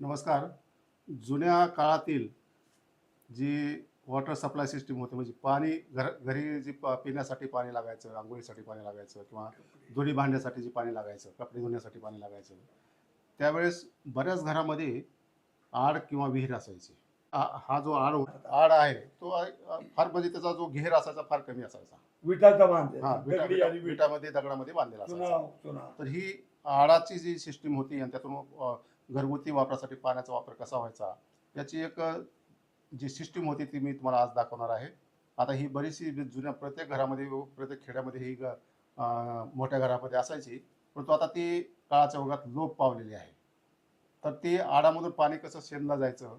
नमस्कार. जुन्या काळातील जी वॉटर सप्लाय सिस्टीम होती म्हणजे पाणी घर घरी जी प- पिण्यासाठी पाणी लागायचं आंघोळीसाठी पाणी लागायचं किंवा धुणी भांड्यासाठी जे पाणी लागायचं कपडे धुण्यासाठी पाणी लागायचं त्यावेळेस बऱ्याच घरामध्ये आड किंवा विहीर असायची. हा जो आड आड आहे तो फार म्हणजे त्याचा जो घेर असायचा फार कमी असायचा. विटाचा हा विटामध्ये दगडामध्ये बांधलेला असायचा. तर ही आडाची जी सिस्टीम होती आणि त्यातून घरगुती वापरासाठी पाण्याचा वापर कसा व्हायचा याची एक जी सिस्टीम होती ती मी तुम्हाला आज दाखवणार आहे. आता ही बरीचशी जुन्या प्रत्येक घरामध्ये प्रत्येक खेड्यामध्ये ही मोठ्या घरामध्ये असायची परंतु आता ती काळाच्या ओघात लोप पावलेली आहे. तर ती आडामधून पाणी कसं शेणलं जायचं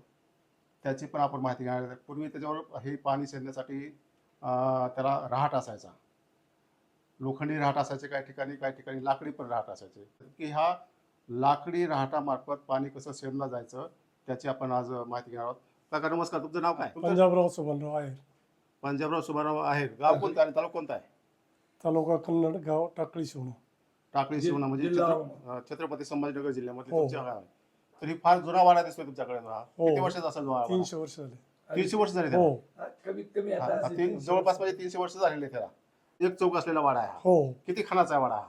त्याची पण आपण माहिती घेणार पूर्वी त्याच्यावर हे पाणी शेणण्यासाठी त्याला रहाट असायचा. लोखंडी रहाट असायचे काही ठिकाणी काही ठिकाणी लाकडी पण रहाट असायचे. की ह्या लाकडी रहाटामार्फत पाणी कसं शेणलं जायचं त्याची आपण आज माहिती घेणार आहोत. काका नमस्कार. तुमचं नाव काय? तुमचं? पंजाबराव सुभानराव आहे. पंजाबराव सुभाराव आहे. गाव कोणतं आणि तालुका कोणता आहे? तालुका कन्नड गाव टाकळी शिवणं टाकळी शिवणा म्हणजे जिल्हा छत्र- अं, छत्रपती संभाजीनगर जिल्ह्यामध्ये हो. तुमच्या गाव आहे. तर ही फार जुना वाडा दिसतोय तुमच्याकडे हा. हो. किती वर्षाचा असेल जो वाडा? तीनशे वर्ष झाले. तीनशे वर्ष झाले त्याला? हो. हा, कमीत कमी हा, आता हा, असेल तीन- तीनशे जवळपास. म्हणजे तीनशे वर्ष झालेले त्याला. एक चौक असलेला वाडा आहे हा. हो. किती खानाचा आहे वाडा हा?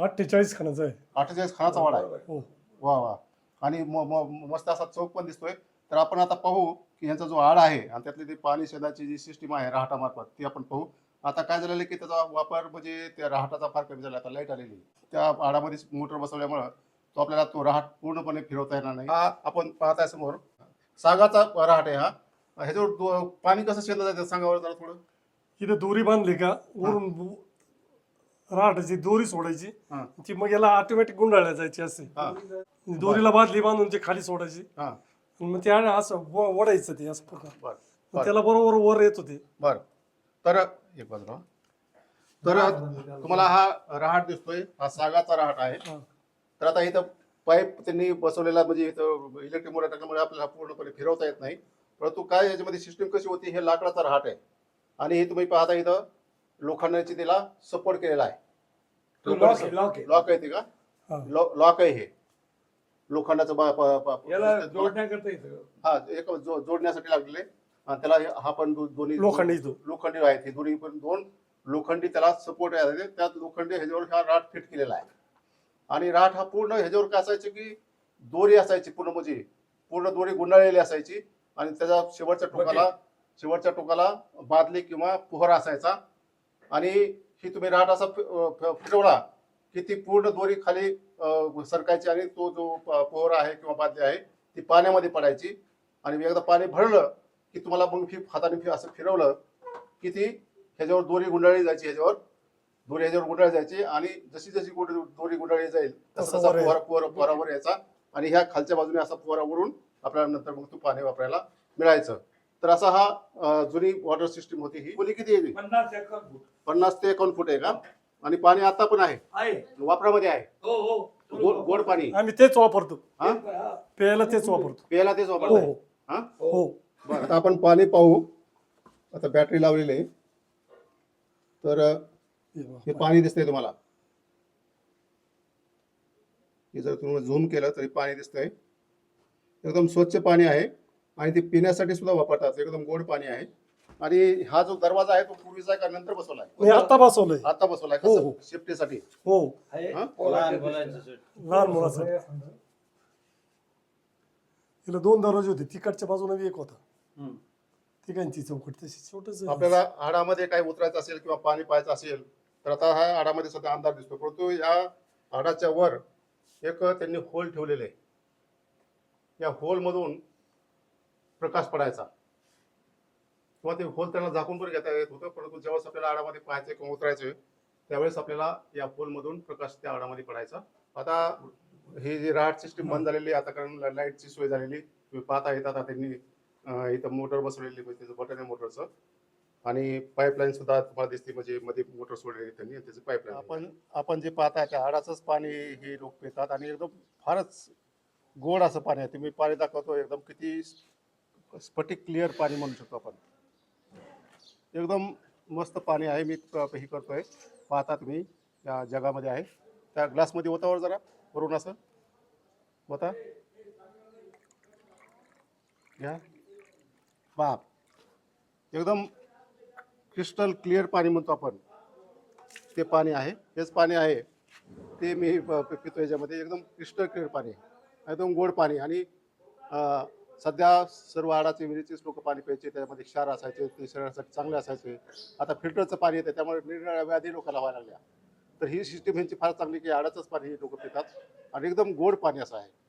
अठ्ठेचाळीस खानाचं आहे. अठ्ठेचाळीस खानाचा वाडा आहे. हो. वा वा. आणि म- म- मस्त असा चौक पण दिसतोय. तर आपण आता पाहू की यांचा जो आड आहे आणि त्यातली ती पाणी शेदाची जी सिस्टीम आहे राहटामार्फत ती आपण पाहू. आता काय झालेलं आहे की त्याचा वापर म्हणजे त्या राहटाचा फार कमी झाला. आता लाइट आलेली आहे. त्या आडामध्ये मोटर बसवल्यामुळं तो आपल्याला तो राहट पूर्णपणे फिरवता येणार नाही. हा आपण पाहताय समोर. सागाचा राहट आहे हा. ह्याच्यावर दो- पाणी कसं शेदलं जायचं सांगा बरं जरा थोडं. इथे दोरी बांधली का? वरून बु- राहटाची दोरी सोडायची. हा. ती मग याला ऑटोमॅटिक गुंडाळल्या जायची असे. हा. दोरीला बादली बांधून ती खाली सोडायची. हा. मग ते आणि असं व- ओढायचं ते असं पूर्ण बर मग त्याला बरोबर वर येत होते. बर. तर एक बाजूला तर तुम्हाला हा रहाट दिसतोय. हा सागाचा रहाट आहे. हा. तर आता इथं पाईप त्यांनी बसवलेला म्हणजे इथं इलेक्ट्रिक मोटर टाकल्यामुळे आपल्याला पूर्णपणे फिरवता येत नाही. परंतु काय याच्यामध्ये सिस्टीम कशी होती हे लाकडाचा रहाट आहे. आणि हे तुम्ही पाहता इथं लोखंडाची तिला सपोर्ट केलेला आहे. लॉक आहे, लॉक आहे. लॉक आहे ते का? हा. लॉक आहे हे. लोखंडाचं बा- प- प- याला जोडण्याकरता येतं हा एक जो- जोडण्यासाठी लागलेले. आणि त्याला हे- हा पण दो- दोन्ही लोखंडी तो. लोखंडी आहेत हे दोन्ही पण दोन. लोखंडी त्याला सपोर्ट आहे. त्यात लोखंडी ह्याच्यावर हा राठ फिट केलेला आहे. आणि राठ हा पूर्ण ह्याच्यावर काय असायचे की दोरी असायची पूर्ण म्हणजे पूर्ण दोरी गुंडाळलेली असायची. आणि त्याच्या शेवटच्या टोकाला शेवटच्या टोकाला बादली किंवा पोहरा असायचा. आणि ही तुम्ही राठ असा फिरवला की ती पूर्ण दोरी खाली सरकायची आणि तो जो पोहरा आहे किंवा बादली आहे ती पाण्यामध्ये पडायची. आणि एकदा पाणी भरलं की तुम्हाला मग फि हाताने फि- असं फिरवलं की ती ह्याच्यावर दोरी गुंडाळली जायची ह्याच्यावर दोरी ह्याच्यावर गुंडाळली जायची आणि जशी जशी दोरी गुंडाळली जाईल तसा तसं पोहरा पोहरा पोहरावर यायचा आणि ह्या खालच्या बाजूने असा पोहरा वरून आपल्याला नंतर मग तो पाणी वापरायला मिळायचं. तर असा हा जुनी वॉटर सिस्टीम होती ही. खोली किती आहे पन्नास एकर फूट. पन्नास ते एकावन्न फूट आहे का? आणि पाणी आता पण आहे? आहे. वापरामध्ये आहे? हो हो. गोड गोड पाणी. आम्ही तेच वापरतो. हा? हा. प्यायला तेच वापरतो. प्यायला तेच हो वापरताय हो. हा? हो. बरं आता आपण पाणी पाहू. आता बॅटरी लावलेली आहे. तर अ, हे बघा. हे पाणी. दिसतंय तुम्हाला. हे जर तुम्ही झूम केलं तरी पाणी दिसतंय. एकदम स्वच्छ पाणी आहे. आणि ते पिण्यासाठी सुद्धा वापरतात. एकदम गोड पाणी आहे. आणि हा जो दरवाजा आहे तो पूर्वीचा आहे का नंतर बसवलाय मी आता बसवलंय. आता बसवलाय हो, कसं हो. सेफ्टीसाठी हो. आहे. हा? लहान मुलाचं तिला दोन दरवाजे होते. तिकडच्या बाजूने बी एक होता. हम्म. तिघांची चौकट तशी छोटच आपल्याला हाडामध्ये काही उतरायचं असेल किंवा पाणी पाहायचं असेल तर आता हा हाडामध्ये सध्या अंधार दिसतो परंतु या हाडाच्या वर एक त्यांनी होल ठेवलेले आहे. या होलमधून प्रकाश पडायचा. किंवा ते होल त्यांना झाकून पण घेता येत होतं परंतु ज्यावेळेस आपल्याला आडामध्ये पाहायचं किंवा उतरायचं त्यावेळेस आपल्याला या होलमधून प्रकाश त्या आडामध्ये पडायचा. आता ही जी राहट सिस्टीम बंद झालेली आहे आता कारण लाईटची सोय झालेली तुम्ही पाहता येतात आता त्यांनी इथं मोटर बसवलेली म्हणजे त्याचं बटन आहे मोटरचं आणि पाईपलाईन सुद्धा तुम्हाला दिसते म्हणजे मध्ये मोटर सोडलेली त्यांनी आणि त्याचं पाईपलाईन आपण आपण जे पाहता त्या हाडाचंच पाणी हे लोक पितात आणि एकदम फारच गोड असं पाणी आहे. तुम्ही पाणी दाखवतो एकदम किती स्फटिक क्लिअर पाणी म्हणू शकतो आपण. एकदम मस्त पाणी आहे मी हे हे करतोय. पाहता तुम्ही या जगामध्ये आहे. त्या ग्लासमध्ये होतावर जरा वरून असं. होता घ्या. बाप. एकदम क्रिस्टल क्लिअर पाणी म्हणतो आपण. ते पाणी आहे हेच पाणी आहे. ते मी प- पितो याच्यामध्ये. एकदम क्रिस्टल क्लिअर पाणी. आहे एकदम गोड पाणी आणि सध्या सर्व आडाचे विहिरीचेच लोक पाणी प्यायचे त्यामध्ये क्षार असायचे ते शरीरासाठी चांगले असायचे. आता फिल्टरचं पाणी येतं त्यामुळे निरनिराळ्या व्याधी लोकांना व्हायला लागल्या. तर ही सिस्टीम यांची फार चांगली की आडाचंच पाणी लोक पितात. आणि एकदम गोड पाणी असं आहे.